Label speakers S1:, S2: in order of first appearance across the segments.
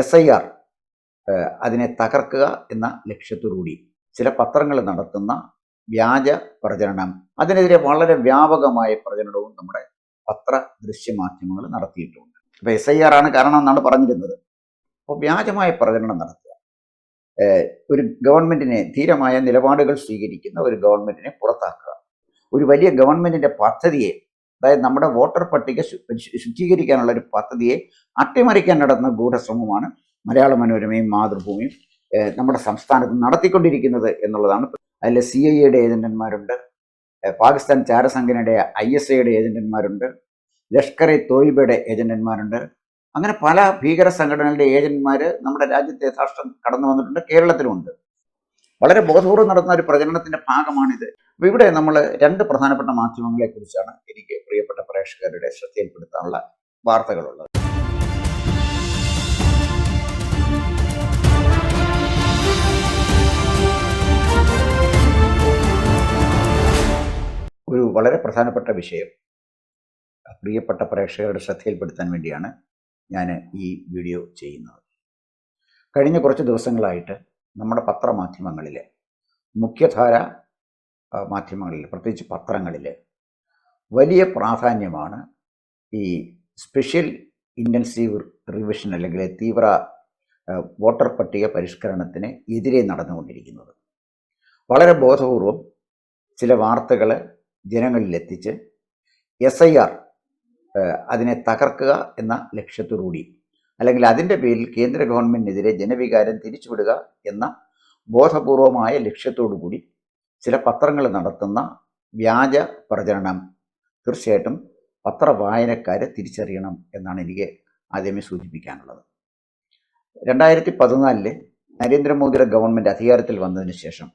S1: S I R അതിനെ തകർക്കുക എന്ന ലക്ഷ്യത്തോടുകൂടി ചില പത്രങ്ങൾ നടത്തുന്ന വ്യാജ പ്രചരണം. അതിനെതിരെ വളരെ വ്യാപകമായ പ്രചരണവും നമ്മുടെ പത്ര ദൃശ്യമാധ്യമങ്ങൾ നടത്തിയിട്ടുണ്ട്. അപ്പോൾ എസ് ഐ ആർ ആണ് കാരണം എന്നാണ് പറഞ്ഞിരുന്നത്. അപ്പോൾ വ്യാജമായ പ്രചരണം നടത്തുക. ഒരു ഗവൺമെന്റിനെ ധീരമായ നിലപാടുകൾ സ്വീകരിക്കുന്ന ഒരു ഗവൺമെന്റിനെ പുറത്താക്കുക. ഒരു വലിയ ഗവൺമെന്റിന്റെ പദ്ധതിയെ അതായത് നമ്മുടെ വോട്ടർ പട്ടിക ശു- ശു- ഒരു പദ്ധതിയെ അട്ടിമറിക്കാൻ നടത്തുന്ന ഗൂഢശ്രമമാണ് മലയാള മനോരമയും മാതൃഭൂമിയും നമ്മുടെ സംസ്ഥാനത്ത് നടത്തിക്കൊണ്ടിരിക്കുന്നത് എന്നുള്ളതാണ്. അതിൽ സി ഐ എയുടെ ഏജന്റന്മാരുണ്ട് പാകിസ്ഥാൻ ചാരസംഘടനയുടെ ഐ എസ് ഐയുടെ ഏജന്റന്മാരുണ്ട് ലഷ്കർ എ തോയിബയുടെ ഏജന്റന്മാരുണ്ട്. അങ്ങനെ പല ഭീകര സംഘടനകളുടെ ഏജന്റ്മാർ നമ്മുടെ രാജ്യത്തെ യഥാർത്ഥം കടന്നു വന്നിട്ടുണ്ട് കേരളത്തിലുമുണ്ട്. വളരെ ബോധപൂർവം നടത്തുന്ന ഒരു പ്രചരണത്തിന്റെ ഭാഗമാണിത്. അപ്പൊ ഇവിടെ നമ്മൾ രണ്ട് പ്രധാനപ്പെട്ട മാധ്യമങ്ങളെ കുറിച്ചാണ് എനിക്ക് പ്രിയപ്പെട്ട പ്രേക്ഷകരുടെ ശ്രദ്ധയിൽപ്പെടുത്താനുള്ള വാർത്തകളുള്ളത്. ഒരു വളരെ പ്രധാനപ്പെട്ട വിഷയം പ്രിയപ്പെട്ട പ്രേക്ഷകരുടെ ശ്രദ്ധയിൽപ്പെടുത്താൻ വേണ്ടിയാണ് ഞാൻ ഈ വീഡിയോ ചെയ്യുന്നത്. കഴിഞ്ഞ കുറച്ച് ദിവസങ്ങളായിട്ട് നമ്മുടെ പത്രമാധ്യമങ്ങളിൽ മുഖ്യധാര മാധ്യമങ്ങളിൽ പ്രത്യേകിച്ച് പത്രങ്ങളിൽ വലിയ പ്രാധാന്യമാണ് ഈ സ്പെഷ്യൽ ഇന്റൻസീവ് റിവിഷൻ അല്ലെങ്കിൽ തീവ്ര വോട്ടർ പട്ടിക പരിഷ്കരണത്തിന് എതിരെ നടന്നുകൊണ്ടിരിക്കുന്നത്. വളരെ ബോധപൂർവം ചില വാർത്തകൾ ജനങ്ങളിലെത്തിച്ച് എസ് ഐ ആർ അതിനെ തകർക്കുക എന്ന ലക്ഷ്യത്തോടുകൂടി അല്ലെങ്കിൽ അതിന്റെ പേരിൽ കേന്ദ്ര ഗവൺമെന്റിനെതിരെ ജനവികാരം തിരിച്ചുവിടുക എന്ന ബോധപൂർവമായ ലക്ഷ്യത്തോടു കൂടി ചില പത്രങ്ങൾ നടത്തുന്ന വ്യാജ പ്രചരണം തീർച്ചയായിട്ടും പത്രവായനക്കാരെ തിരിച്ചറിയണം എന്നാണ് എനിക്ക് ആദ്യമേ സൂചിപ്പിക്കാനുള്ളത്. രണ്ടായിരത്തി പതിനാലിൽ നരേന്ദ്രമോദിയുടെ ഗവൺമെന്റ് അധികാരത്തിൽ വന്നതിന് ശേഷം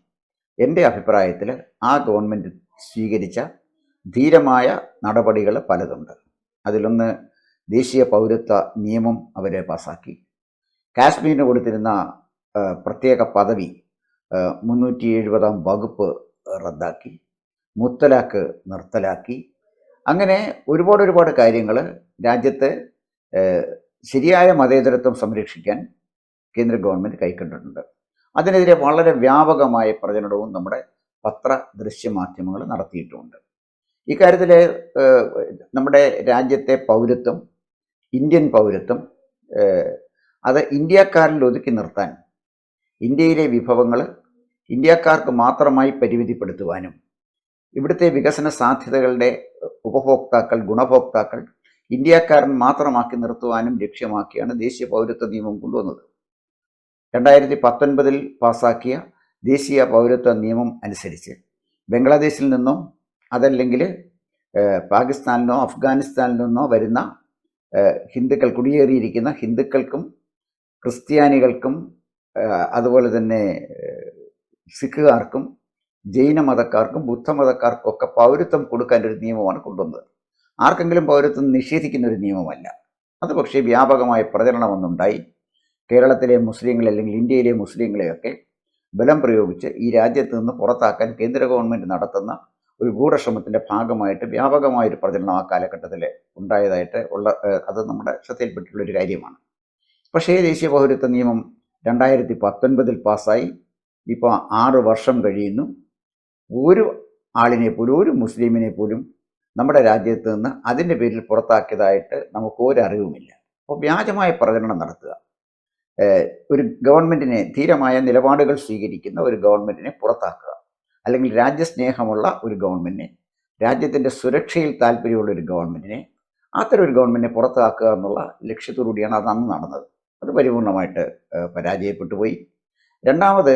S1: എന്റെ അഭിപ്രായത്തിൽ ആ ഗവൺമെന്റ് സ്വീകരിച്ച ധീരമായ നടപടികൾ പലതുണ്ട്. അതിലൊന്ന് ദേശീയ പൗരത്വ നിയമം അവർ പാസാക്കി. കാശ്മീരിന് കൊടുത്തിരുന്ന പ്രത്യേക പദവി മുന്നൂറ്റി എഴുപതാം വകുപ്പ് റദ്ദാക്കി മുത്തലാക്ക് നിർത്തലാക്കി. അങ്ങനെ ഒരുപാട് ഒരുപാട് കാര്യങ്ങൾ രാജ്യത്തെ ശരിയായ മതേതരത്വം സംരക്ഷിക്കാൻ കേന്ദ്ര ഗവൺമെന്റ് കൈക്കൊണ്ടിട്ടുണ്ട്. അതിനെതിരെ വളരെ വ്യാപകമായ പ്രചരണവും നമ്മുടെ പത്ര ദൃശ്യമാധ്യമങ്ങൾ നടത്തിയിട്ടുമുണ്ട് ഇക്കാര്യത്തിൽ നമ്മുടെ രാജ്യത്തെ പൗരത്വം ഇന്ത്യൻ പൗരത്വം അത് ഇന്ത്യക്കാരിൽ ഒതുക്കി നിർത്താൻ ഇന്ത്യയിലെ വിഭവങ്ങൾ ഇന്ത്യക്കാർക്ക് മാത്രമായി പരിമിതിപ്പെടുത്തുവാനും ഇവിടുത്തെ വികസന സാധ്യതകളുടെ ഉപഭോക്താക്കൾ ഗുണഭോക്താക്കൾ ഇന്ത്യക്കാരൻ മാത്രമാക്കി നിർത്തുവാനും ലക്ഷ്യമാക്കിയാണ് ദേശീയ പൗരത്വ നിയമം കൊണ്ടുവന്നത്. രണ്ടായിരത്തി പത്തൊൻപതിൽ പാസാക്കിയ ദേശീയ പൗരത്വ നിയമം അനുസരിച്ച് ബംഗ്ലാദേശിൽ നിന്നോ അതല്ലെങ്കിൽ പാകിസ്ഥാനിൽ നിന്നോ അഫ്ഗാനിസ്ഥാനിൽ നിന്നോ വരുന്ന ഹിന്ദുക്കൾ കുടിയേറിയിരിക്കുന്ന ഹിന്ദുക്കൾക്കും ക്രിസ്ത്യാനികൾക്കും അതുപോലെ തന്നെ സിഖുകാർക്കും ജൈന മതക്കാർക്കും ബുദ്ധമതക്കാർക്കും ഒക്കെ പൗരത്വം കൊടുക്കാൻ ഒരു നിയമമാണ് കൊണ്ടുവന്നത്. ആർക്കെങ്കിലും പൗരത്വം നിഷേധിക്കുന്ന ഒരു നിയമമല്ല. അത് പക്ഷേ വ്യാപകമായ പ്രചരണമൊന്നുണ്ടായി കേരളത്തിലെ മുസ്ലിങ്ങൾ അല്ലെങ്കിൽ ഇന്ത്യയിലെ മുസ്ലിങ്ങളെയൊക്കെ ബലം പ്രയോഗിച്ച് ഈ രാജ്യത്ത് നിന്ന് പുറത്താക്കാൻ കേന്ദ്ര ഗവൺമെന്റ് നടത്തുന്ന ഒരു ഗൂഢശ്രമത്തിന്റെ ഭാഗമായിട്ട് വ്യാപകമായൊരു പ്രചരണം ആ കാലഘട്ടത്തിൽ ഉണ്ടായതായിട്ട് ഉള്ള അത് നമ്മുടെ ശ്രദ്ധയിൽപ്പെട്ടിട്ടുള്ള ഒരു കാര്യമാണ്. പക്ഷേ ദേശീയ പൗരത്വ നിയമം രണ്ടായിരത്തി പത്തൊൻപതിൽ പാസ്സായി. ഇപ്പോൾ ആറ് വർഷം കഴിയുന്നു. ഒരു ആളിനെ പോലും ഒരു മുസ്ലിമിനെ പോലും നമ്മുടെ രാജ്യത്ത് നിന്ന് അതിന്റെ പേരിൽ പുറത്താക്കിയതായിട്ട് നമുക്ക് ഒരു അറിവുമില്ല അപ്പോൾ വ്യാജമായ പ്രചരണം നടത്തുക. ഒരു ഗവൺമെന്റിനെ ധീരമായ നിലപാടുകൾ സ്വീകരിക്കുന്ന ഒരു ഗവൺമെന്റിനെ പുറത്താക്കുക. അല്ലെങ്കിൽ രാജ്യസ്നേഹമുള്ള ഒരു ഗവൺമെന്റിനെ രാജ്യത്തിന്റെ സുരക്ഷയിൽ താല്പര്യമുള്ള ഒരു ഗവൺമെന്റിനെ അത്തരം ഒരു ഗവൺമെന്റിനെ പുറത്താക്കുക എന്നുള്ള ലക്ഷ്യത്തോടുകൂടിയാണ് അത് അന്ന് നടന്നത്. അത് പരിപൂർണമായിട്ട് പരാജയപ്പെട്ടു പോയി. രണ്ടാമത്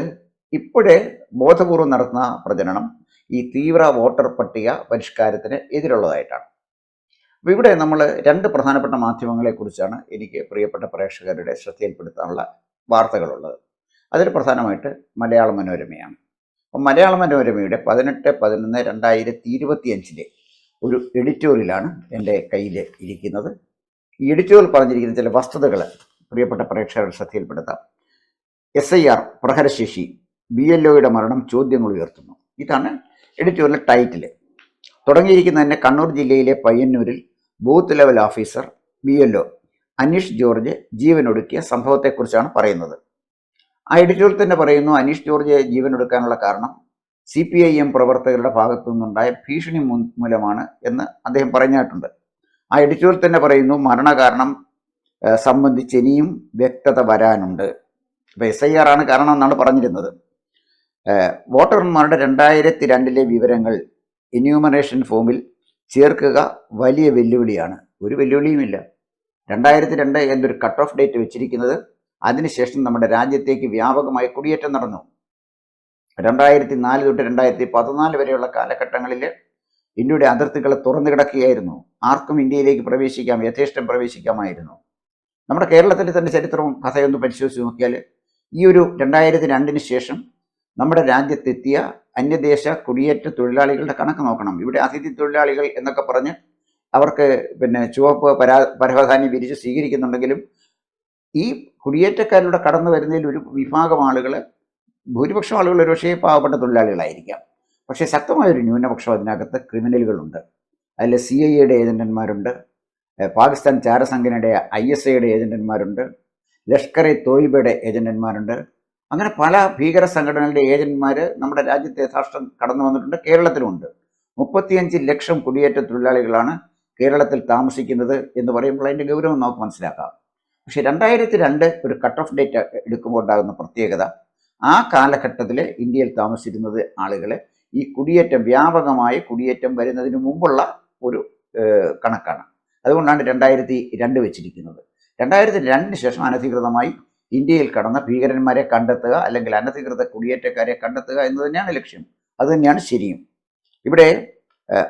S1: ഇപ്പോഴേ ബോധപൂർവം നടത്തുന്ന പ്രചരണം ഈ തീവ്ര വോട്ടർ പട്ടിക പരിഷ്കാരത്തിന് എതിരുള്ളതായിട്ടാണ്. അപ്പോൾ ഇവിടെ നമ്മൾ രണ്ട് പ്രധാനപ്പെട്ട മാധ്യമങ്ങളെക്കുറിച്ചാണ് എനിക്ക് പ്രിയപ്പെട്ട പ്രേക്ഷകരുടെ ശ്രദ്ധയിൽപ്പെടുത്താനുള്ള വാർത്തകളുള്ളത്. അതിൽ പ്രധാനമായിട്ട് മലയാള മനോരമയാണ്. മലയാള മനോരമയുടെ പതിനെട്ട് പതിനൊന്ന് രണ്ടായിരത്തി ഇരുപത്തി അഞ്ചിലെ ഒരു എഡിറ്റോറിയലാണ് എന്റെ കയ്യിൽ ഇരിക്കുന്നത്. ഈ എഡിറ്റോറിയൽ പറഞ്ഞിരിക്കുന്ന ചില വസ്തുതകൾ പ്രിയപ്പെട്ട പ്രേക്ഷകരുടെ ശ്രദ്ധയിൽപ്പെടുത്താം. എസ് ഐ ആർ പ്രഹരശേഷി ബി എൽ ഒയുടെ മരണം ചോദ്യങ്ങൾ ഉയർത്തുന്നു. ഇതാണ് എഡിറ്റോറിയൽ ടൈറ്റിൽ തുടങ്ങിയിരിക്കുന്ന തന്നെ കണ്ണൂർ ജില്ലയിലെ പയ്യന്നൂരിൽ booth level officer B L O Aneesh George ജീവനൊടുക്കിയ സംഭവത്തെക്കുറിച്ചാണ് പറയുന്നത്. ആ എഡിറ്റോറിയൽ തന്നെ പറയുന്നു അനീഷ് ജോർജ് ജീവനൊടുക്കാനുള്ള കാരണം സി പി ഐ എം പ്രവർത്തകരുടെ ഭാഗത്തു നിന്നുണ്ടായ ഭീഷണി മൂലമാണ് എന്ന് അദ്ദേഹം പറഞ്ഞിട്ടുണ്ട്. ആ എഡിറ്റോറിയൽ തന്നെ പറയുന്നു മരണകാരണം സംബന്ധിച്ച് ഇനിയും വ്യക്തത വരാനുണ്ട്. ഇപ്പൊ എസ് ഐ ആർ ആണ് കാരണം എന്നാണ് പറഞ്ഞിരുന്നത്. വോട്ടർമാരുടെ രണ്ടായിരത്തി രണ്ടിലെ വിവരങ്ങൾ എന്യൂമറേഷൻ ഫോമിൽ ചേർക്കുക വലിയ വെല്ലുവിളിയാണ്. ഒരു വെല്ലുവിളിയുമില്ല. രണ്ടായിരത്തി രണ്ട് എന്നൊരു കട്ട് ഓഫ് ഡേറ്റ് വെച്ചിരിക്കുന്നത് അതിനുശേഷം നമ്മുടെ രാജ്യത്തേക്ക് വ്യാപകമായി കുടിയേറ്റം നടന്നു. രണ്ടായിരത്തി നാല് തൊട്ട് രണ്ടായിരത്തി പതിനാല് വരെയുള്ള കാലഘട്ടങ്ങളിൽ ഇന്ത്യയുടെ അതിർത്തികൾ തുറന്നു കിടക്കുകയായിരുന്നു. ആർക്കും ഇന്ത്യയിലേക്ക് പ്രവേശിക്കാം യഥേഷ്ടം പ്രവേശിക്കാമായിരുന്നു. നമ്മുടെ കേരളത്തിലെ തന്നെ ചരിത്രവും കഥയൊന്ന് പരിശോധിച്ച് നോക്കിയാൽ ഈ ഒരു രണ്ടായിരത്തി രണ്ടിന് ശേഷം നമ്മുടെ രാജ്യത്തെത്തിയ അന്യദേശ കുടിയേറ്റ തൊഴിലാളികളുടെ കണക്ക് നോക്കണം. ഇവിടെ അതിഥി തൊഴിലാളികൾ എന്നൊക്കെ പറഞ്ഞ് അവർക്ക് പിന്നെ ചുവപ്പ് പരാ പരവധാനി വിരിച്ച് സ്വീകരിക്കുന്നുണ്ടെങ്കിലും ഈ കുടിയേറ്റക്കാരിലൂടെ കടന്നു വരുന്നതിൽ ഒരു വിഭാഗം ആളുകൾ ഭൂരിപക്ഷം ആളുകൾ ഒരുപക്ഷേ പാവപ്പെട്ട തൊഴിലാളികളായിരിക്കാം. പക്ഷേ ശക്തമായൊരു ന്യൂനപക്ഷം അതിനകത്ത് ക്രിമിനലുകളുണ്ട്. അതിൽ സി ഐ എയുടെ ഏജന്റന്മാരുണ്ട് പാകിസ്ഥാൻ ചാരസംഘനയുടെ ഐ എസ് ഐയുടെ ഏജന്റന്മാരുണ്ട് ലഷ്കർ ഇ തോയിബയുടെ ഏജന്റന്മാരുണ്ട് അങ്ങനെ പല ഭീകര സംഘടനകളുടെ ഏജന്റുമാർ നമ്മുടെ രാജ്യത്തെ യഥാർത്ഥം കടന്നു വന്നിട്ടുണ്ട്. കേരളത്തിലുമുണ്ട്. മുപ്പത്തിയഞ്ച് ലക്ഷം കുടിയേറ്റ തൊഴിലാളികളാണ് കേരളത്തിൽ താമസിക്കുന്നത് എന്ന് പറയുമ്പോൾ അതിന്റെ ഗൗരവം നമുക്ക് മനസ്സിലാക്കാം. പക്ഷെ രണ്ടായിരത്തി രണ്ട് ഒരു കട്ട് ഓഫ് ഡേറ്റ് എടുക്കുമ്പോൾ ഉണ്ടാകുന്ന പ്രത്യേകത ആ കാലഘട്ടത്തിൽ ഇന്ത്യയിൽ താമസിച്ചിരുന്നത് ആളുകൾ ഈ കുടിയേറ്റം വ്യാപകമായി കുടിയേറ്റം വരുന്നതിന് മുമ്പുള്ള ഒരു കണക്കാണ്. അതുകൊണ്ടാണ് രണ്ടായിരത്തി രണ്ട് വെച്ചിരിക്കുന്നത്. രണ്ടായിരത്തി രണ്ടിന് ശേഷം അനധികൃതമായി ഇന്ത്യയിൽ കടന്ന ഭീകരന്മാരെ കണ്ടെത്തുക അല്ലെങ്കിൽ അനധികൃത കുടിയേറ്റക്കാരെ കണ്ടെത്തുക എന്ന് തന്നെയാണ് ലക്ഷ്യം. അത് തന്നെയാണ് ശരിയും. ഇവിടെ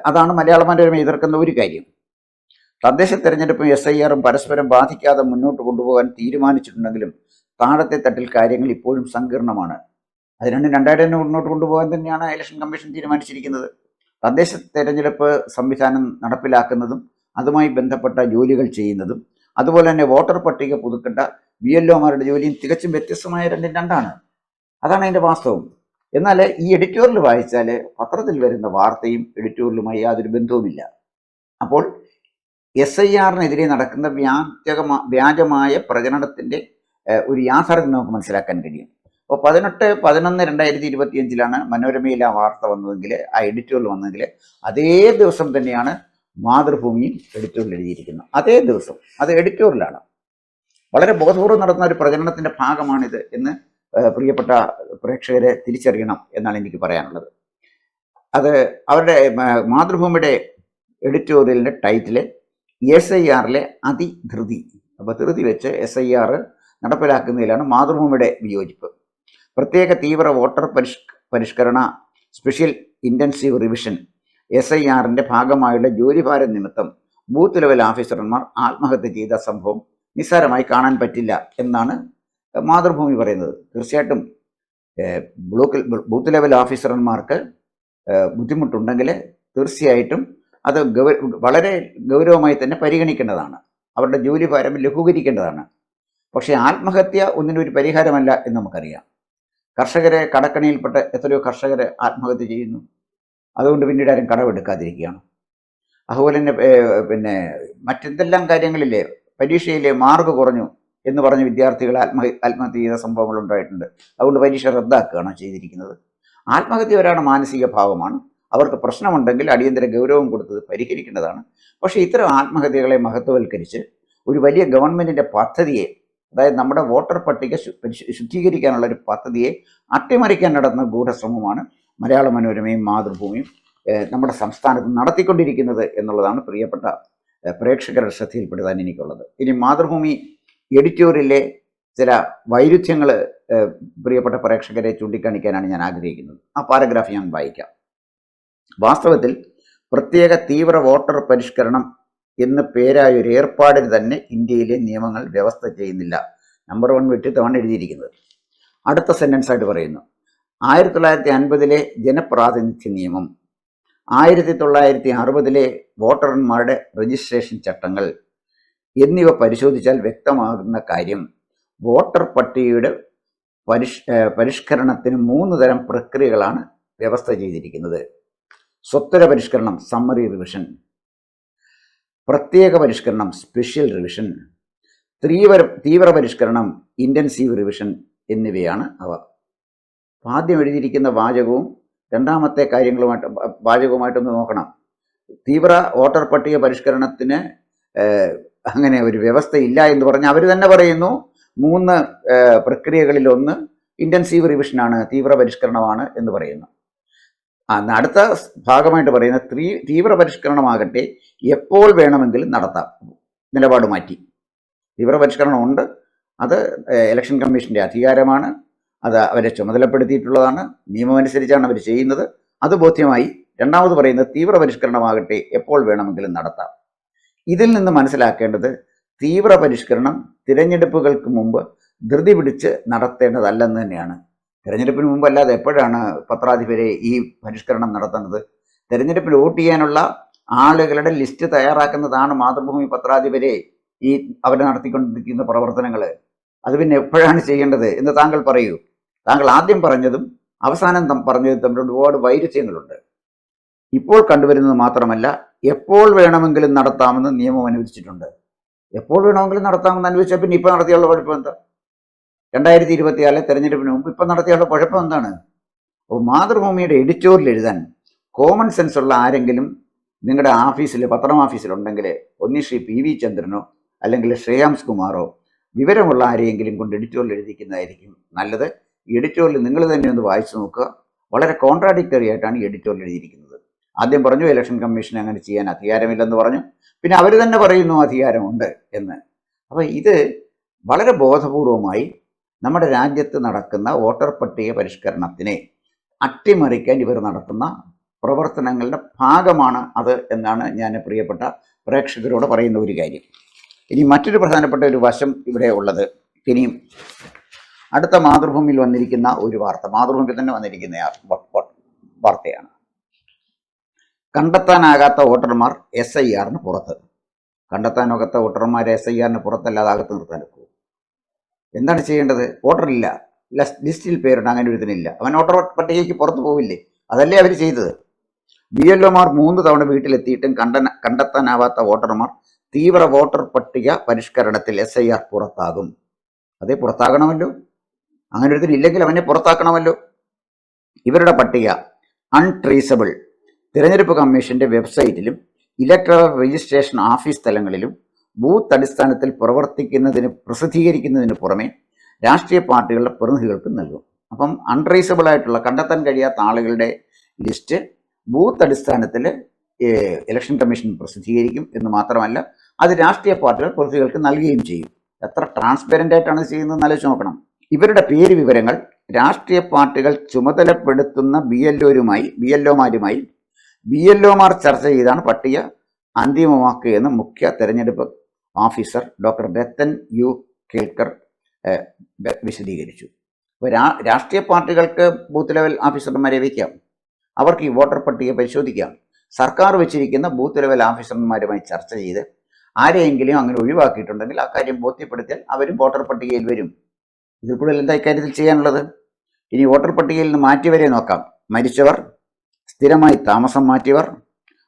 S1: അതാണ് മലയാള മനോരമ എതിർക്കുന്ന ഒരു കാര്യം. തദ്ദേശ തെരഞ്ഞെടുപ്പും എസ് ഐ ആറും പരസ്പരം ബാധിക്കാതെ മുന്നോട്ട് കൊണ്ടുപോകാൻ തീരുമാനിച്ചിട്ടുണ്ടെങ്കിലും താഴത്തെ തട്ടിൽ കാര്യങ്ങൾ ഇപ്പോഴും സങ്കീർണമാണ്. അതിനാണ് രണ്ടും രണ്ടായിരം തന്നെ മുന്നോട്ട് കൊണ്ടുപോകാൻ തന്നെയാണ് ഇലക്ഷൻ കമ്മീഷൻ തീരുമാനിച്ചിരിക്കുന്നത്. തദ്ദേശ തെരഞ്ഞെടുപ്പ് സംവിധാനം നടപ്പിലാക്കുന്നതും അതുമായി ബന്ധപ്പെട്ട ജോലികൾ ചെയ്യുന്നതും അതുപോലെ തന്നെ വോട്ടർ പട്ടിക പുതുക്കേണ്ട ബി എൽ ഒമാരുടെ ജോലിയും തികച്ചും വ്യത്യസ്തമായ രണ്ടും രണ്ടാണ്. അതാണ് അതിന്റെ വാസ്തവം. എന്നാൽ ഈ എഡിറ്റോറിയൽ വായിച്ചാൽ പത്രത്തിൽ വരുന്ന വാർത്തയും എഡിറ്റോറിയലുമായി യാതൊരു ബന്ധവുമില്ല. അപ്പോൾ എസ് ഐ ആറിനെതിരെ നടക്കുന്ന വ്യാജകമാ വ്യാജമായ പ്രചരണത്തിന്റെ ഒരു യാഥാർത്ഥ്യം നമുക്ക് മനസ്സിലാക്കാൻ കഴിയും. അപ്പോൾ പതിനെട്ട് പതിനൊന്ന് രണ്ടായിരത്തി ഇരുപത്തിയഞ്ചിലാണ് മനോരമയിൽ ആ വാർത്ത വന്നതെങ്കിൽ ആ എഡിറ്റോറിയൽ വന്നതെങ്കിൽ അതേ ദിവസം തന്നെയാണ് മാതൃഭൂമിയും എഡിറ്റോറിയൽ എഴുതിയിരിക്കുന്നത്. അതേ ദിവസം അത് എഡിറ്റോറിയലാണ്. വളരെ ബോധപൂർവം നടന്ന ഒരു പ്രചരണത്തിന്റെ ഭാഗമാണിത് എന്ന് പ്രിയപ്പെട്ട പ്രേക്ഷകരെ തിരിച്ചറിയണം എന്നാണ് എനിക്ക് പറയാനുള്ളത്. അത് അവരുടെ മാതൃഭൂമിയുടെ എഡിറ്റോറിയലിന്റെ ടൈറ്റിൽ എസ് ഐ ആറിലെ അതിധൃതി. അപ്പോൾ ധൃതി വെച്ച് എസ് ഐ ആർ നടപ്പിലാക്കുന്നതിലാണ് മാതൃഭൂമിയുടെ വിയോജിപ്പ്. പ്രത്യേക തീവ്ര വോട്ടർ പരിഷ് പരിഷ്കരണ special intensive revision S I ആറിന്റെ ഭാഗമായുള്ള ജോലിഭാരം നിമിത്തം ബൂത്ത് ലെവൽ ഓഫീസർമാർ ആത്മഹത്യ ചെയ്ത സംഭവം നിസ്സാരമായി കാണാൻ പറ്റില്ല എന്നാണ് മാതൃഭൂമി പറയുന്നത്. തീർച്ചയായിട്ടും ബ്ലോക്കിൽ ബ്ലോക്ക് ബൂത്ത് ലെവൽ ഓഫീസർമാർക്ക് ബുദ്ധിമുട്ടുണ്ടെങ്കിൽ തീർച്ചയായിട്ടും അത് വളരെ ഗൗരവമായി തന്നെ പരിഗണിക്കേണ്ടതാണ്. അവരുടെ ജോലി ഭാരം ലഘൂകരിക്കേണ്ടതാണ്. പക്ഷേ ആത്മഹത്യ ഒന്നിനും ഒരു പരിഹാരമല്ല എന്ന് നമുക്കറിയാം. കർഷകരെ കടക്കണിയിൽപ്പെട്ട എത്രയോ കർഷകരെ ആത്മഹത്യ ചെയ്യുന്നു. അതുകൊണ്ട് പിന്നീട് ആരും കടമെടുക്കാതിരിക്കുകയാണ്. അതുപോലെ തന്നെ പിന്നെ മറ്റെന്തെല്ലാം കാര്യങ്ങളിലെ പരീക്ഷയിലെ മാർക്ക് കുറഞ്ഞു എന്ന് പറഞ്ഞ് വിദ്യാർത്ഥികൾ ആത്മഹ ആത്മഹത്യ ചെയ്ത സംഭവങ്ങൾ ഉണ്ടായിട്ടുണ്ട് അതുകൊണ്ട് പരീക്ഷ റദ്ദാക്കുകയാണ് ചെയ്തിരിക്കുന്നത്. ആത്മഹത്യ ഒരാണ് മാനസിക ഭാവമാണ്. അവർക്ക് പ്രശ്നമുണ്ടെങ്കിൽ അടിയന്തര ഗൗരവം കൊടുത്തത് പരിഹരിക്കേണ്ടതാണ്. പക്ഷേ ഇത്തരം ആത്മഹത്യകളെ മഹത്വവൽക്കരിച്ച് ഒരു വലിയ ഗവൺമെന്റിന്റെ പദ്ധതിയെ അതായത് നമ്മുടെ വോട്ടർ പട്ടിക ശുദ്ധീകരിക്കാനുള്ള ഒരു പദ്ധതിയെ അട്ടിമറിക്കാൻ നടന്ന ഗൂഢശ്രമമാണ് മലയാള മനോരമയും മാതൃഭൂമിയും നമ്മുടെ സംസ്ഥാനത്ത് നടത്തിക്കൊണ്ടിരിക്കുന്നത് എന്നുള്ളതാണ് പ്രിയപ്പെട്ട പ്രേക്ഷകരുടെ ശ്രദ്ധയിൽപ്പെടുത്താൻ എനിക്കുള്ളത്. ഇനി മാതൃഭൂമി എഡിറ്റോറിയലിലെ ചില വൈരുദ്ധ്യങ്ങൾ പ്രിയപ്പെട്ട പ്രേക്ഷകരെ ചൂണ്ടിക്കാണിക്കാനാണ് ഞാൻ ആഗ്രഹിക്കുന്നത്. ആ പാരഗ്രാഫ് ഞാൻ വായിക്കാം. വാസ്തവത്തിൽ പ്രത്യേക തീവ്ര വോട്ടർ പരിഷ്കരണം എന്ന് പേരായ ഒരു ഏർപ്പാടിന് തന്നെ ഇന്ത്യയിലെ നിയമങ്ങൾ വ്യവസ്ഥ ചെയ്യുന്നില്ല. നമ്പർ വൺ വ്യക്തിത്വമാണ് എഴുതിയിരിക്കുന്നത്. അടുത്ത സെന്റൻസ് ആയിട്ട് പറയുന്നു. ആയിരത്തി തൊള്ളായിരത്തി അൻപതിലെ ജനപ്രാതിനിധ്യ നിയമം ആയിരത്തി തൊള്ളായിരത്തി അറുപതിലെ വോട്ടർമാരുടെ രജിസ്ട്രേഷൻ ചട്ടങ്ങൾ എന്നിവ പരിശോധിച്ചാൽ വ്യക്തമാകുന്ന കാര്യം വോട്ടർ പട്ടികയുടെ പരിഷ് പരിഷ്കരണത്തിന് മൂന്ന് തരം പ്രക്രിയകളാണ് വ്യവസ്ഥ ചെയ്തിരിക്കുന്നത്. സ്വത്വര പരിഷ്കരണം സമ്മറി റിവിഷൻ പ്രത്യേക പരിഷ്കരണം സ്പെഷ്യൽ റിവിഷൻ തീവ്ര തീവ്ര പരിഷ്കരണം ഇന്റൻസീവ് റിവിഷൻ എന്നിവയാണ് അവ. ആദ്യം എഴുതിയിരിക്കുന്ന വാചകവും രണ്ടാമത്തെ കാര്യങ്ങളുമായിട്ട് വാചകവുമായിട്ടൊന്ന് നോക്കണം. തീവ്ര വോട്ടർ പട്ടിക പരിഷ്കരണത്തിന് അങ്ങനെ ഒരു വ്യവസ്ഥ ഇല്ല എന്ന് പറഞ്ഞ് അവർ തന്നെ പറയുന്നു. മൂന്ന് പ്രക്രിയകളിലൊന്ന് ഇന്റൻസീവ് റിവിഷനാണ് തീവ്ര പരിഷ്കരണമാണ് എന്ന് പറയുന്നു. അടുത്ത ഭാഗമായിട്ട് പറയുന്ന തീ തീവ്ര പരിഷ്കരണമാകട്ടെ എപ്പോൾ വേണമെങ്കിലും നടത്താം. നിലപാട് മാറ്റി. തീവ്ര പരിഷ്കരണം ഉണ്ട്. അത് ഇലക്ഷൻ കമ്മീഷന്റെ അധികാരമാണ്. അത് അവരെ ചുമതലപ്പെടുത്തിയിട്ടുള്ളതാണ്. നിയമമനുസരിച്ചാണ് അവർ ചെയ്യുന്നത്. അത് ബോധ്യമായി രണ്ടാമത് പറയുന്നത് തീവ്ര പരിഷ്കരണമാകട്ടെ എപ്പോൾ വേണമെങ്കിലും നടത്താം. ഇതിൽ നിന്ന് മനസ്സിലാക്കേണ്ടത് തീവ്ര പരിഷ്കരണം തിരഞ്ഞെടുപ്പുകൾക്ക് മുമ്പ് ധൃതി പിടിച്ച് നടത്തേണ്ടതല്ലെന്ന് തന്നെയാണ്. തിരഞ്ഞെടുപ്പിന് മുമ്പ് അല്ലാതെ എപ്പോഴാണ് പത്രാധിപരെ ഈ പരിഷ്കരണം നടത്തുന്നത്? തിരഞ്ഞെടുപ്പിൽ വോട്ട് ചെയ്യാനുള്ള ആളുകളുടെ ലിസ്റ്റ് തയ്യാറാക്കുന്നതാണ് മാതൃഭൂമി പത്രാധിപരെ ഈ അവർ നടത്തിക്കൊണ്ടിരിക്കുന്ന പ്രവർത്തനങ്ങൾ അത് പിന്നെ എപ്പോഴാണ് ചെയ്യേണ്ടത് എന്ന് താങ്കൾ പറയൂ. താങ്കൾ ആദ്യം പറഞ്ഞതും അവസാനം പറഞ്ഞതും തമ്മിൽ ഒരുപാട് വൈരുദ്ധ്യങ്ങളുണ്ട്. ഇപ്പോൾ കണ്ടുവരുന്നത് മാത്രമല്ല എപ്പോൾ വേണമെങ്കിലും നടത്താമെന്ന് നിയമം അനുവദിച്ചിട്ടുണ്ട്. എപ്പോൾ വേണമെങ്കിലും നടത്താമെന്ന് അനുവദിച്ചാൽ പിന്നെ ഇപ്പം നടത്തിയുള്ള കുഴപ്പം എന്താ? രണ്ടായിരത്തി ഇരുപത്തിയാലെ തെരഞ്ഞെടുപ്പിന് മുമ്പ് ഇപ്പം നടത്തിയുള്ള കുഴപ്പം എന്താണ്? അപ്പോൾ മാതൃഭൂമിയുടെ എഡിറ്റോറിയൽ എഴുതാൻ കോമൺ സെൻസ് ഉള്ള ആരെങ്കിലും നിങ്ങളുടെ ഓഫീസിൽ പത്രം ഓഫീസിലുണ്ടെങ്കിൽ ഒന്നി ശ്രീ പി വി ചന്ദ്രനോ അല്ലെങ്കിൽ ശ്രേയാംസ് കുമാറോ വിവരമുള്ള ആരെയെങ്കിലും കൊണ്ട് എഡിറ്റോറിയൽ എഴുതിക്കുന്നതായിരിക്കും നല്ലത്. എഡിറ്റോറിയൽ നിങ്ങൾ തന്നെ ഒന്ന് വായിച്ചു നോക്കുക. വളരെ കോൺട്രാഡിക്ടറി ആയിട്ടാണ് ഈ എഡിറ്റോറിയൽ എഴുതിയിരിക്കുന്നത്. ആദ്യം പറഞ്ഞു ഇലക്ഷൻ കമ്മീഷൻ അങ്ങനെ ചെയ്യാൻ അധികാരമില്ലെന്ന് പറഞ്ഞു. പിന്നെ അവർ തന്നെ പറയുന്നു അധികാരമുണ്ട് എന്ന്. അപ്പോൾ ഇത് വളരെ ബോധപൂർവമായി നമ്മുടെ രാജ്യത്ത് നടക്കുന്ന വോട്ടർ പട്ടിക പരിഷ്കരണത്തിനെ അട്ടിമറിക്കാൻ ഇവർ നടത്തുന്ന പ്രവർത്തനങ്ങളുടെ ഭാഗമാണ് അത് എന്നാണ് ഞാൻ പ്രിയപ്പെട്ട പ്രേക്ഷകരോട് പറയുന്ന ഒരു കാര്യം. ഇനി മറ്റൊരു പ്രധാനപ്പെട്ട ഒരു വശം ഇവിടെ ഉള്ളത്. ഇനിയും അടുത്ത മാതൃഭൂമിയിൽ വന്നിരിക്കുന്ന ഒരു വാർത്ത. മാതൃഭൂമിയിൽ തന്നെ വന്നിരിക്കുന്ന വാർത്തയാണ്. കണ്ടെത്താനാകാത്ത വോട്ടർമാർ എസ് ഐ ആറിന് പുറത്ത്. കണ്ടെത്താനാകാത്ത വോട്ടർമാരെ എസ് ഐ ആറിന് പുറത്തല്ലാതെ അകത്ത് എന്താണ് ചെയ്യേണ്ടത്? വോട്ടറില്ല ലസ്- ലിസ്റ്റിൽ പേരുണ്ട് അങ്ങനെ ഒരുത്തിനില്ല അവൻ വോട്ടർ പട്ടികയ്ക്ക് പുറത്തു പോവില്ലേ? അതല്ലേ അവർ ചെയ്തത്? ബി എൽ ഒമാർ മൂന്ന് തവണ വീട്ടിലെത്തിയിട്ടും കണ്ട കണ്ടെത്താനാവാത്ത വോട്ടർമാർ തീവ്ര വോട്ടർ പട്ടിക പരിഷ്കരണത്തിൽ എസ് ഐ ആർ പുറത്താകും. അതേ പുറത്താകണമല്ലോ. അങ്ങനെ ഒരു ഇല്ലെങ്കിൽ അവനെ പുറത്താക്കണമല്ലോ. ഇവരുടെ പട്ടിക അൺട്രീസബിൾ തിരഞ്ഞെടുപ്പ് കമ്മീഷന്റെ വെബ്സൈറ്റിലും ഇലക്ട്രൽ രജിസ്ട്രേഷൻ ഓഫീസ് തലങ്ങളിലും ബൂത്ത് അടിസ്ഥാനത്തിൽ പ്രവർത്തിക്കുന്നതിന് പ്രസിദ്ധീകരിക്കുന്നതിന് പുറമെ രാഷ്ട്രീയ പാർട്ടികളുടെ പ്രതിനിധികൾക്ക് നൽകും. അപ്പം അൺട്രേസബിൾ ആയിട്ടുള്ള കണ്ടെത്താൻ കഴിയാത്ത ആളുകളുടെ ലിസ്റ്റ് ബൂത്ത് അടിസ്ഥാനത്തിൽ ഇലക്ഷൻ കമ്മീഷൻ പ്രസിദ്ധീകരിക്കും എന്ന് മാത്രമല്ല അത് രാഷ്ട്രീയ പാർട്ടികൾ പ്രതിനിധികൾക്ക് നൽകുകയും ചെയ്യും. എത്ര ട്രാൻസ്പെറന്റ് ആയിട്ടാണ് ചെയ്യുന്നത് ആലോചിച്ച് നോക്കണം. ഇവരുടെ പേര് വിവരങ്ങൾ രാഷ്ട്രീയ പാർട്ടികൾ ചുമതലപ്പെടുത്തുന്ന ബി എൽ ഒരുമായി ബി എൽ ഒമാരുമായി ബി എൽ ഒമാർ ചർച്ച ചെയ്താണ് പട്ടിക അന്തിമമാക്കുകയെന്ന് മുഖ്യ തെരഞ്ഞെടുപ്പ് officer doctor Rathan U Kelkar ഏഹ്, വിശദീകരിച്ചു. അപ്പോൾ രാഷ്ട്രീയ പാർട്ടികൾക്ക് ബൂത്ത് ലെവൽ ഓഫീസർമാരെ വയ്ക്കാം അവർക്ക് ഈ വോട്ടർ പട്ടിക പരിശോധിക്കാം. സർക്കാർ വെച്ചിരിക്കുന്ന ബൂത്ത് ലെവൽ ഓഫീസർമാരുമായി ചർച്ച ചെയ്ത് ആരെയെങ്കിലും അങ്ങനെ ഒഴിവാക്കിയിട്ടുണ്ടെങ്കിൽ ആ കാര്യം ബോധ്യപ്പെടുത്തിയാൽ അവരും വോട്ടർ പട്ടികയിൽ വരും. ഇതിൽ കൂടുതൽ എന്താ ഇക്കാര്യത്തിൽ ചെയ്യാനുള്ളത്? ഇനി വോട്ടർ പട്ടികയിൽ നിന്ന് മാറ്റിയവരെ നോക്കാം. മരിച്ചവർ സ്ഥിരമായി താമസം മാറ്റിയവർ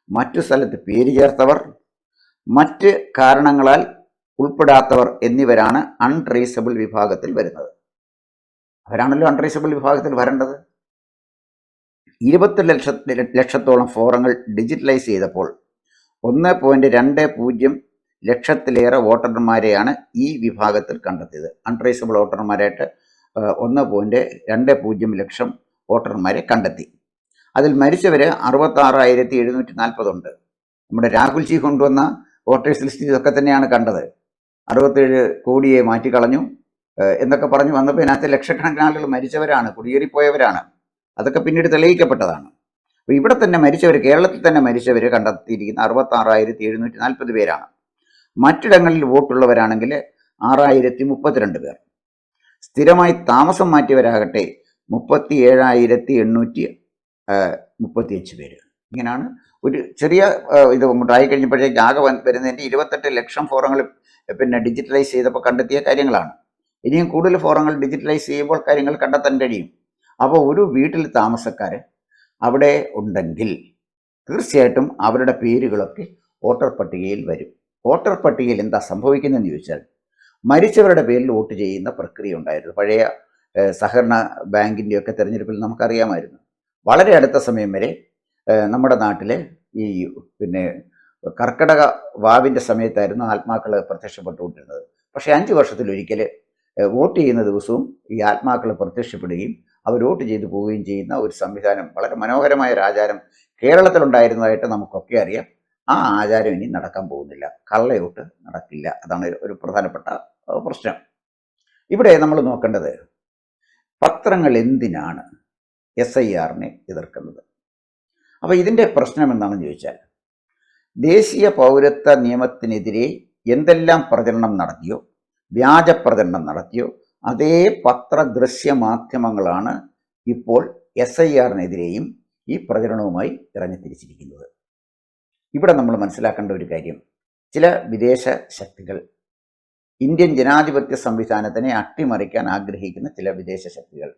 S1: മറ്റു സ്ഥലത്ത് പേര് ചേർത്തവർ മറ്റ് കാരണങ്ങളാൽ ഉൾപ്പെടാത്തവർ എന്നിവരാണ് അൺട്രേസബിൾ വിഭാഗത്തിൽ വരുന്നത്. അവരാണല്ലോ അൺട്രേസബിൾ വിഭാഗത്തിൽ വരേണ്ടത്. ഇരുപത്തി ലക്ഷ ലക്ഷത്തോളം ഫോറങ്ങൾ ഡിജിറ്റലൈസ് ചെയ്തപ്പോൾ ഒന്ന് പോയിന്റ് രണ്ട് പൂജ്യം ലക്ഷത്തിലേറെ വോട്ടർമാരെയാണ് ഈ വിഭാഗത്തിൽ കണ്ടെത്തിയത്. അൺട്രേസബിൾ വോട്ടർമാരായിട്ട് ഒന്ന് പോയിന്റ് രണ്ട് പൂജ്യം ലക്ഷം വോട്ടർമാരെ കണ്ടെത്തി. അതിൽ മരിച്ചവർ അറുപത്താറായിരത്തി എഴുന്നൂറ്റി നാൽപ്പതുണ്ട്. നമ്മുടെ രാഹുൽജി കൊണ്ടുവന്ന വോട്ടേഴ്സ് ലിസ്റ്റ് ഇതൊക്കെ തന്നെയാണ് കണ്ടത്. അറുപത്തേഴ് കോടിയെ മാറ്റിക്കളഞ്ഞു. എന്നൊക്കെ പറഞ്ഞു വന്നപ്പോൾ ഇതിനകത്ത് ലക്ഷക്കണക്കിന് ആളുകൾ മരിച്ചവരാണ് കുടിയേറിപ്പോയവരാണ്. അതൊക്കെ പിന്നീട് തെളിയിക്കപ്പെട്ടതാണ്. അപ്പോൾ ഇവിടെ തന്നെ മരിച്ചവർ കേരളത്തിൽ തന്നെ മരിച്ചവർ കണ്ടെത്തിയിരിക്കുന്ന അറുപത്താറായിരത്തി എഴുന്നൂറ്റി നാൽപ്പത് പേരാണ്. മറ്റിടങ്ങളിൽ വോട്ടുള്ളവരാണെങ്കിൽ ആറായിരത്തി മുപ്പത്തിരണ്ട് പേർ. സ്ഥിരമായി താമസം മാറ്റിയവരാകട്ടെ മുപ്പത്തി ഏഴായിരത്തി എണ്ണൂറ്റി മുപ്പത്തിയഞ്ച് പേര്. ഇങ്ങനെയാണ് ഒരു ചെറിയ ഇത് ഉണ്ടായി കഴിഞ്ഞപ്പോഴേക്ക് ആകെ വരുന്നതിന്റെ ഇരുപത്തെട്ട് ലക്ഷം ഫോറങ്ങൾ പിന്നെ ഡിജിറ്റലൈസ് ചെയ്തപ്പോൾ കണ്ടെത്തിയ കാര്യങ്ങളാണ്. ഇനിയും കൂടുതൽ ഫോറങ്ങൾ ഡിജിറ്റലൈസ് ചെയ്യുമ്പോൾ കാര്യങ്ങൾ കണ്ടെത്താൻ കഴിയും. അപ്പോൾ ഒരു വീട്ടിൽ താമസക്കാർ അവിടെ ഉണ്ടെങ്കിൽ തീർച്ചയായിട്ടും അവരുടെ പേരുകളൊക്കെ വോട്ടർ പട്ടികയിൽ വരും. വോട്ടർ പട്ടികയിൽ എന്താ സംഭവിക്കുന്നതെന്ന് ചോദിച്ചാൽ മരിച്ചവരുടെ പേരിൽ വോട്ട് ചെയ്യുന്ന പ്രക്രിയ ഉണ്ടായിരുന്നു. പഴയ സഹകരണ ബാങ്കിന്റെയൊക്കെ തെരഞ്ഞെടുപ്പിൽ നമുക്കറിയാമായിരുന്നു. വളരെ അടുത്ത സമയം വരെ നമ്മുടെ നാട്ടിലെ ഈ പിന്നെ കർക്കിടക വാവിന്റെ സമയത്തായിരുന്നു ആത്മാക്കൾ പ്രത്യക്ഷപ്പെട്ടുകൊണ്ടിരുന്നത്. പക്ഷേ അഞ്ച് വർഷത്തിലൊരിക്കൽ വോട്ട് ചെയ്യുന്ന ദിവസവും ഈ ആത്മാക്കൾ പ്രത്യക്ഷപ്പെടുകയും അവർ വോട്ട് ചെയ്തു പോവുകയും ചെയ്യുന്ന ഒരു സംവിധാനം വളരെ മനോഹരമായ ഒരു ആചാരം കേരളത്തിലുണ്ടായിരുന്നതായിട്ട് നമുക്കൊക്കെ അറിയാം. ആ ആചാരം ഇനി നടക്കാൻ പോകുന്നില്ല. കള്ളയോട്ട് നടക്കില്ല. അതാണ് ഒരു പ്രധാനപ്പെട്ട പ്രശ്നം. ഇവിടെ നമ്മൾ നോക്കേണ്ടത് പത്രങ്ങൾ എന്തിനാണ് എസ് ഐ ആറിനെ എതിർക്കുന്നത്? അപ്പോൾ ഇതിന്റെ പ്രശ്നം എന്താണെന്ന് ചോദിച്ചാൽ ദേശീയ പൗരത്വ നിയമത്തിനെതിരെ എന്തെല്ലാം പ്രചരണം നടത്തിയോ വ്യാജ പ്രചരണം നടത്തിയോ അതേ പത്ര ദൃശ്യ മാധ്യമങ്ങളാണ് ഇപ്പോൾ എസ് ഐ ആറിനെതിരെയും ഈ പ്രചരണവുമായി ഇറങ്ങിത്തിരിച്ചിരിക്കുന്നത്. ഇവിടെ നമ്മൾ മനസ്സിലാക്കേണ്ട ഒരു കാര്യം ചില വിദേശ ശക്തികൾ ഇന്ത്യൻ ജനാധിപത്യ സംവിധാനത്തിനെ അട്ടിമറിക്കാൻ ആഗ്രഹിക്കുന്ന ചില വിദേശ ശക്തികൾ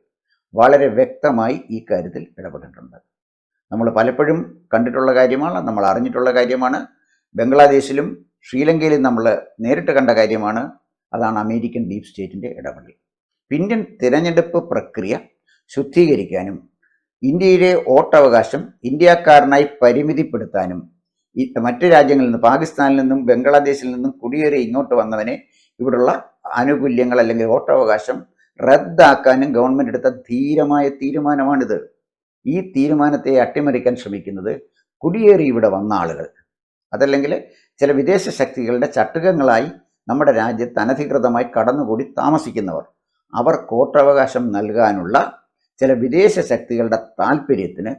S1: വളരെ വ്യക്തമായി ഈ കാര്യത്തിൽ ഇടപെട്ടിട്ടുണ്ട്. നമ്മൾ പലപ്പോഴും കണ്ടിട്ടുള്ള കാര്യമാണ് നമ്മൾ അറിഞ്ഞിട്ടുള്ള കാര്യമാണ്. ബംഗ്ലാദേശിലും ശ്രീലങ്കയിലും നമ്മൾ നേരിട്ട് കണ്ട കാര്യമാണ്. അതാണ് അമേരിക്കൻ ഡീപ് സ്റ്റേറ്റിന്റെ ഇടപെടൽ. ഇന്ത്യൻ തിരഞ്ഞെടുപ്പ് പ്രക്രിയ ശുദ്ധീകരിക്കാനും ഇന്ത്യയിലെ വോട്ടവകാശം ഇന്ത്യക്കാരനായി പരിമിതിപ്പെടുത്താനും മറ്റു രാജ്യങ്ങളിൽ നിന്ന് പാകിസ്ഥാനിൽ നിന്നും ബംഗ്ലാദേശിൽ നിന്നും കുടിയേറി ഇങ്ങോട്ട് വന്നവനെ ഇവിടുള്ള ആനുകൂല്യങ്ങൾ അല്ലെങ്കിൽ വോട്ടവകാശം റദ്ദാക്കാനും ഗവൺമെന്റ് എടുത്ത ധീരമായ തീരുമാനമാണിത്. ഈ തീരുമാനത്തെ അട്ടിമറിക്കാൻ ശ്രമിക്കുന്നത് കുടിയേറി ഇവിടെ വന്ന ആളുകൾ. അതല്ലെങ്കിൽ ചില വിദേശ ശക്തികളുടെ ചട്ടുകങ്ങളായി നമ്മുടെ രാജ്യത്ത് അനധികൃതമായി കടന്നുകൂടി താമസിക്കുന്നവർ. അവർ കോട്ടവകാശം നൽകാനുള്ള ചില വിദേശ ശക്തികളുടെ താല്പര്യത്തിന്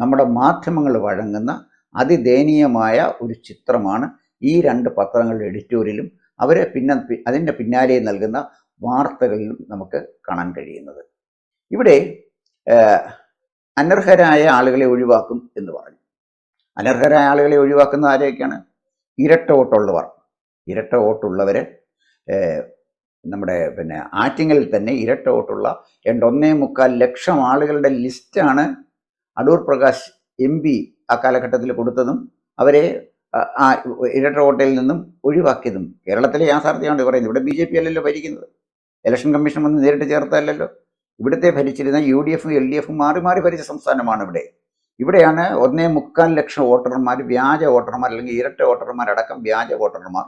S1: നമ്മുടെ മാധ്യമങ്ങൾ വഴങ്ങുന്ന അതിദയനീയമായ ഒരു ചിത്രമാണ് ഈ രണ്ട് പത്രങ്ങളുടെ എഡിറ്റോറിയലും അവരെ പിന്നെ അതിന്റെ പിന്നാലെ നൽകുന്ന വാർത്തകളിലും നമുക്ക് കാണാൻ കഴിയുന്നത്. ഇവിടെ അനർഹരായ ആളുകളെ ഒഴിവാക്കും എന്ന് പറഞ്ഞു. അനർഹരായ ആളുകളെ ഒഴിവാക്കുന്ന ആരെയൊക്കെയാണ്? ഇരട്ട വോട്ടുള്ളവർ. ഇരട്ട വോട്ടുള്ളവർ നമ്മുടെ പിന്നെ ആറ്റിങ്ങൽ തന്നെ ഇരട്ട വോട്ടുള്ള രണ്ട് ഒന്നേ മുക്കാൽ ലക്ഷം ആളുകളുടെ ലിസ്റ്റാണ് അടൂർ പ്രകാശ് എം പി ആ കാലഘട്ടത്തിൽ കൊടുത്തതും അവരെ ആ, ഇരട്ട വോട്ടിൽ നിന്നും ഒഴിവാക്കിയതും. കേരളത്തിലെ യാഥാർത്ഥ്യമാണ് പറയുന്നത്. ഇവിടെ ബി ജെ പി അല്ലല്ലോ ഭരിക്കുന്നത്. ഇലക്ഷൻ കമ്മീഷൻ വന്ന് നേരിട്ട് ചേർത്തല്ലോ ഇവിടുത്തെ ഭരിച്ചിരുന്ന യു ഡി എഫും എൽ ഡി എഫും മാറി മാറി ഭരിച്ച സംസ്ഥാനമാണ് ഇവിടെ. ഇവിടെയാണ് ഒന്നേ മുക്കാൽ ലക്ഷം വോട്ടർമാർ വ്യാജ വോട്ടർമാർ അല്ലെങ്കിൽ ഇരട്ട വോട്ടർമാരടക്കം വ്യാജ വോട്ടർമാർ.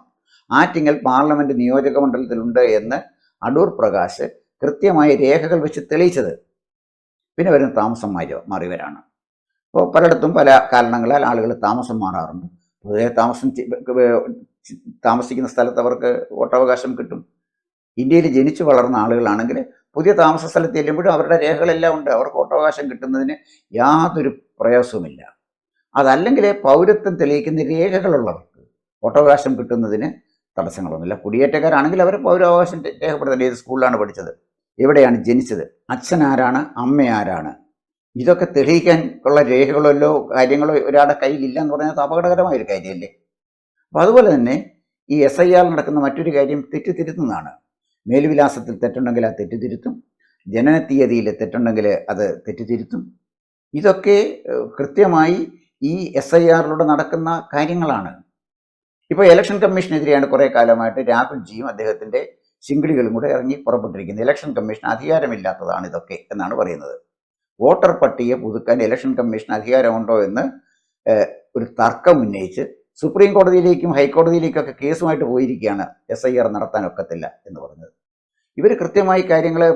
S1: ആറ്റിങ്ങൽ പാർലമെന്റ് നിയോജക മണ്ഡലത്തിലുണ്ട് എന്ന് അടൂർ പ്രകാശ് കൃത്യമായ രേഖകൾ വെച്ച് തെളിയിച്ചത്. പിന്നെ വരുന്ന താമസം മാറി മാറിയവരാണ്. അപ്പോൾ പലയിടത്തും പല കാരണങ്ങളാൽ ആളുകൾ താമസം മാറാറുണ്ട്. പൊതുവെ താമസം താമസിക്കുന്ന സ്ഥലത്ത് അവർക്ക് വോട്ടവകാശം കിട്ടും. ഇന്ത്യയിൽ ജനിച്ചു വളർന്ന ആളുകളാണെങ്കിൽ പുതിയ താമസ സ്ഥലത്ത് ചെല്ലുമ്പോഴും അവരുടെ രേഖകളെല്ലാം ഉണ്ട്. അവർക്ക് വോട്ടവകാശം കിട്ടുന്നതിന് യാതൊരു പ്രയാസവുമില്ല. അതല്ലെങ്കിൽ പൗരത്വം തെളിയിക്കുന്ന രേഖകളുള്ളവർക്ക് വോട്ടവകാശം കിട്ടുന്നതിന് തടസ്സങ്ങളൊന്നുമില്ല. കുടിയേറ്റക്കാരാണെങ്കിൽ അവർ പൗരാവകാശം രേഖപ്പെടുത്തേണ്ട ഏത് സ്കൂളിലാണ് പഠിച്ചത്? എവിടെയാണ് ജനിച്ചത്? അച്ഛൻ ആരാണ് അമ്മ ആരാണ് ഇതൊക്കെ തെളിയിക്കാൻ ഉള്ള രേഖകളല്ലോ കാര്യങ്ങളോ ഒരാളുടെ കയ്യിലില്ല എന്ന് പറഞ്ഞാൽ അപകടകരമായ ഒരു കാര്യമല്ലേ? അപ്പോൾ അതുപോലെ തന്നെ ഈ എസ് ഐ ആർ നടക്കുന്ന മറ്റൊരു കാര്യം തെറ്റിത്തിരുത്തുന്നതാണ് മേൽവിലാസത്തിൽ തെറ്റുണ്ടെങ്കിൽ അത് തെറ്റിതിരുത്തും. ജനന തീയതിയിൽ തെറ്റുണ്ടെങ്കിൽ അത് തെറ്റുതിരുത്തും. ഇതൊക്കെ കൃത്യമായി ഈ എസ് ഐ ആറിലൂടെ നടക്കുന്ന കാര്യങ്ങളാണ്. ഇപ്പോൾ ഇലക്ഷൻ കമ്മീഷനെതിരെയാണ് കുറേ കാലമായിട്ട് രാഹുൽജിയും അദ്ദേഹത്തിന്റെ ശിങ്കിളികളും കൂടെ ഇറങ്ങി പുറപ്പെട്ടിരിക്കുന്നത്. ഇലക്ഷൻ കമ്മീഷൻ അധികാരമില്ലാത്തതാണ് ഇതൊക്കെ എന്നാണ് പറയുന്നത്. വോട്ടർ പട്ടിക പുതുക്കാൻ ഇലക്ഷൻ കമ്മീഷൻ അധികാരമുണ്ടോ എന്ന് ഒരു തർക്കം ഉന്നയിച്ച് സുപ്രീം കോടതിയിലേക്കും ഹൈക്കോടതിയിലേക്കൊക്കെ കേസുമായിട്ട് പോയിരിക്കുകയാണ് എസ് ഐ ആർ നടത്താൻ ഒക്കത്തില്ല എന്ന് പറഞ്ഞത്. ഇവർ കൃത്യമായി കാര്യങ്ങളെ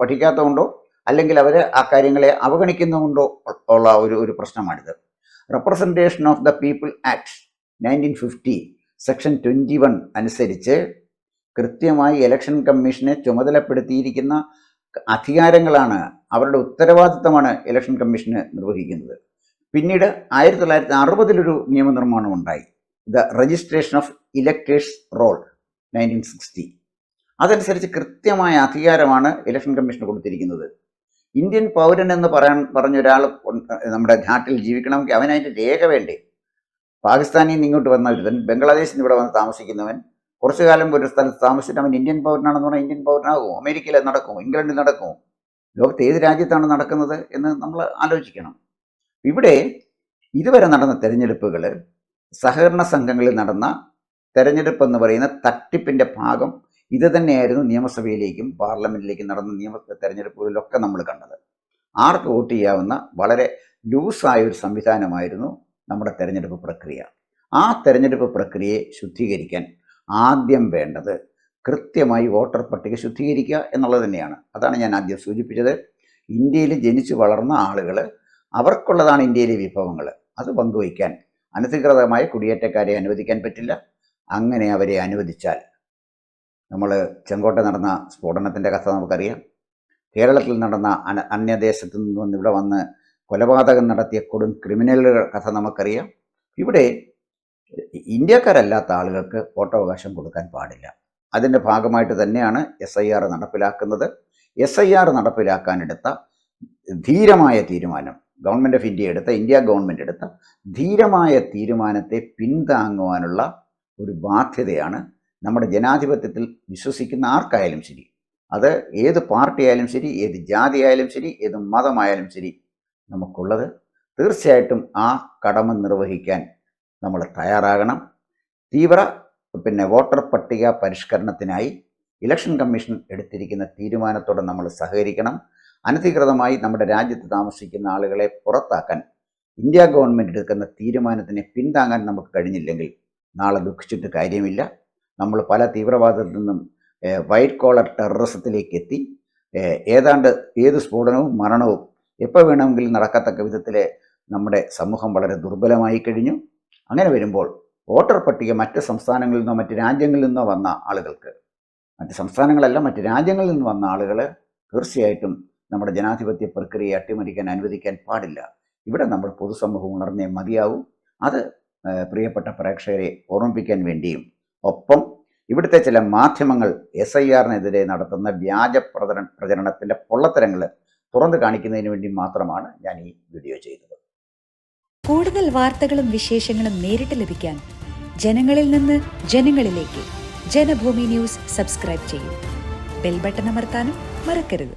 S1: പഠിക്കാത്തതുകൊണ്ടോ അല്ലെങ്കിൽ അവർ ആ കാര്യങ്ങളെ അവഗണിക്കുന്നതുകൊണ്ടോ ഉള്ള ഒരു ഒരു പ്രശ്നമാണിത്. Representation of the people act nineteen fifty section twenty one അനുസരിച്ച് കൃത്യമായി ഇലക്ഷൻ കമ്മീഷനെ ചുമതലപ്പെടുത്തിയിരിക്കുന്ന അധികാരങ്ങളാണ് അവരുടെ ഉത്തരവാദിത്തമാണ് ഇലക്ഷൻ കമ്മീഷന് നിർവഹിക്കുന്നത്. പിന്നീട് ആയിരത്തി തൊള്ളായിരത്തി അറുപതിലൊരു നിയമനിർമ്മാണം ഉണ്ടായി. The registration of electors roll nineteen sixty അതനുസരിച്ച് കൃത്യമായ അധികാരമാണ് ഇലക്ഷൻ കമ്മീഷന് കൊടുത്തിരിക്കുന്നത്. ഇന്ത്യൻ പൗരൻ എന്ന് പറയാൻ പറഞ്ഞ ഒരാൾ നമ്മുടെ നാട്ടിൽ ജീവിക്കണമെങ്കിൽ അവനതിന്റെ രേഖ വേണ്ടേ? പാകിസ്ഥാനിൽ നിന്ന് ഇങ്ങോട്ട് വന്ന ഒരുത്തൻ ബംഗ്ലാദേശിൽ നിന്ന് ഇവിടെ വന്ന് താമസിക്കുന്നവൻ കുറച്ചു കാലം ഒരു സ്ഥലത്ത് താമസിച്ചിട്ട് അവൻ ഇന്ത്യൻ പൗരനാണെന്ന് പറഞ്ഞാൽ ഇന്ത്യൻ പൗരനാകുമോ അമേരിക്കയിൽ നടക്കും ഇംഗ്ലണ്ടിൽ നടക്കും ലോകത്ത് ഏത് രാജ്യത്താണ് നടക്കുന്നത് എന്ന് നമ്മൾ ആലോചിക്കണം. ഇവിടെ ഇതുവരെ നടന്ന തെരഞ്ഞെടുപ്പുകൾ സഹകരണ സംഘങ്ങളിൽ നടന്ന തെരഞ്ഞെടുപ്പ് എന്ന് പറയുന്ന തട്ടിപ്പിന്റെ ഭാഗം ഇത് തന്നെയായിരുന്നു നിയമസഭയിലേക്കും പാർലമെന്റിലേക്കും നടന്ന നിയമ തെരഞ്ഞെടുപ്പുകളിലൊക്കെ നമ്മൾ കണ്ടത്. ആർക്ക് വോട്ട് ചെയ്യാവുന്ന വളരെ ലൂസായ ഒരു സംവിധാനമായിരുന്നു നമ്മുടെ തെരഞ്ഞെടുപ്പ് പ്രക്രിയ. ആ തെരഞ്ഞെടുപ്പ് പ്രക്രിയയെ ശുദ്ധീകരിക്കാൻ ആദ്യം വേണ്ടത് കൃത്യമായി വോട്ടർ പട്ടിക ശുദ്ധീകരിക്കുക എന്നുള്ളത് തന്നെയാണ്. അതാണ് ഞാൻ ആദ്യം സൂചിപ്പിച്ചത്. ഇന്ത്യയിൽ ജനിച്ചു വളർന്ന ആളുകൾ അവർക്കുള്ളതാണ് ഇന്ത്യയിലെ വിഭവങ്ങൾ അത് പങ്കുവയ്ക്കാൻ അനധികൃതമായ കുടിയേറ്റക്കാരെ അനുവദിക്കാൻ പറ്റില്ല. അങ്ങനെ അവരെ അനുവദിച്ചാൽ നമ്മൾ ചെങ്കോട്ട നടന്ന സ്ഫോടനത്തിന്റെ കഥ നമുക്കറിയാം. കേരളത്തിൽ നടന്ന അന അന്യദേശത്തു നിന്ന് ഇവിടെ വന്ന് കൊലപാതകം നടത്തിയ കൊടും ക്രിമിനലുകളുടെ കഥ നമുക്കറിയാം. ഇവിടെ ഇന്ത്യക്കാരല്ലാത്ത ആളുകൾക്ക് വോട്ടവകാശം കൊടുക്കാൻ പാടില്ല. അതിന്റെ ഭാഗമായിട്ട് തന്നെയാണ് എസ് ഐ ആർ നടപ്പിലാക്കുന്നത്. എസ് ഐ ആർ നടപ്പിലാക്കാനെടുത്ത ധീരമായ തീരുമാനം ഗവൺമെന്റ് ഓഫ് ഇന്ത്യ എടുത്ത ഇന്ത്യ ഗവൺമെന്റ് എടുത്ത ധീരമായ തീരുമാനത്തെ പിന്താങ്ങുവാനുള്ള ഒരു ബാധ്യതയാണ് നമ്മുടെ ജനാധിപത്യത്തിൽ വിശ്വസിക്കുന്ന ആർക്കായാലും ശരി. അത് ഏത് പാർട്ടിയായാലും ശരി ഏത് ജാതി ആയാലും ശരി ഏത് മതമായാലും ശരി നമുക്കുള്ളത് തീർച്ചയായിട്ടും ആ കടമ നിർവഹിക്കാൻ നമ്മൾ തയ്യാറാകണം. തീവ്ര പിന്നെ വോട്ടർ പട്ടിക പരിഷ്കരണത്തിനായി ഇലക്ഷൻ കമ്മീഷൻ എടുത്തിരിക്കുന്ന തീരുമാനത്തോടെ നമ്മൾ സഹകരിക്കണം. അനധികൃതമായി നമ്മുടെ രാജ്യത്ത് താമസിക്കുന്ന ആളുകളെ പുറത്താക്കാൻ ഇന്ത്യ ഗവൺമെന്റ് എടുക്കുന്ന തീരുമാനത്തിനെ പിന്താങ്ങാൻ നമുക്ക് കഴിഞ്ഞില്ലെങ്കിൽ നാളെ ദുഃഖിച്ചിട്ട് കാര്യമില്ല. നമ്മൾ പല തീവ്രവാദത്തിൽ നിന്നും വൈറ്റ് കോളർ ടെററിസത്തിലേക്ക് എത്തി. ഏതാണ്ട് ഏത് സ്ഫോടനവും മരണവും എപ്പോൾ വേണമെങ്കിലും നടക്കത്തക്ക വിധത്തിൽ നമ്മുടെ സമൂഹം വളരെ ദുർബലമായി കഴിഞ്ഞു. അങ്ങനെ വരുമ്പോൾ വോട്ടർ പട്ടിക മറ്റ് സംസ്ഥാനങ്ങളിൽ നിന്നോ മറ്റ് രാജ്യങ്ങളിൽ നിന്നോ വന്ന ആളുകൾക്ക് മറ്റ് സംസ്ഥാനങ്ങളല്ല മറ്റ് രാജ്യങ്ങളിൽ നിന്ന് വന്ന ആളുകൾ തീർച്ചയായിട്ടും നമ്മുടെ ജനാധിപത്യ പ്രക്രിയയെ അട്ടിമറിക്കാൻ അനുവദിക്കാൻ പാടില്ല. ഇവിടെ നമ്മൾ പൊതുസമൂഹം ഉണർന്നേ മതിയാവും. അത് പ്രിയപ്പെട്ട പ്രേക്ഷകരെ ഓർമ്മിപ്പിക്കാൻ വേണ്ടിയും ഒപ്പം ഇവിടുത്തെ ചില മാധ്യമങ്ങൾ എസ് ഐ ആറിനെതിരെ നടത്തുന്ന വ്യാജ പ്രചരണ പ്രചരണത്തിന്റെ പൊള്ളത്തരങ്ങൾ തുറന്നു കാണിക്കുന്നതിന് വേണ്ടി മാത്രമാണ് ഞാൻ ഈ വീഡിയോ ചെയ്തത്.
S2: കൂടുതൽ വാർത്തകളും വിശേഷങ്ങളും നേരിട്ട് ലഭിക്കാൻ ജനങ്ങളിൽ നിന്ന് ജനങ്ങളിലേക്ക് ജനഭൂമി ന്യൂസ് സബ്സ്ക്രൈബ് ചെയ്യൂ. ബെൽ ബട്ടൺ അമർത്താനും മറക്കരുത്.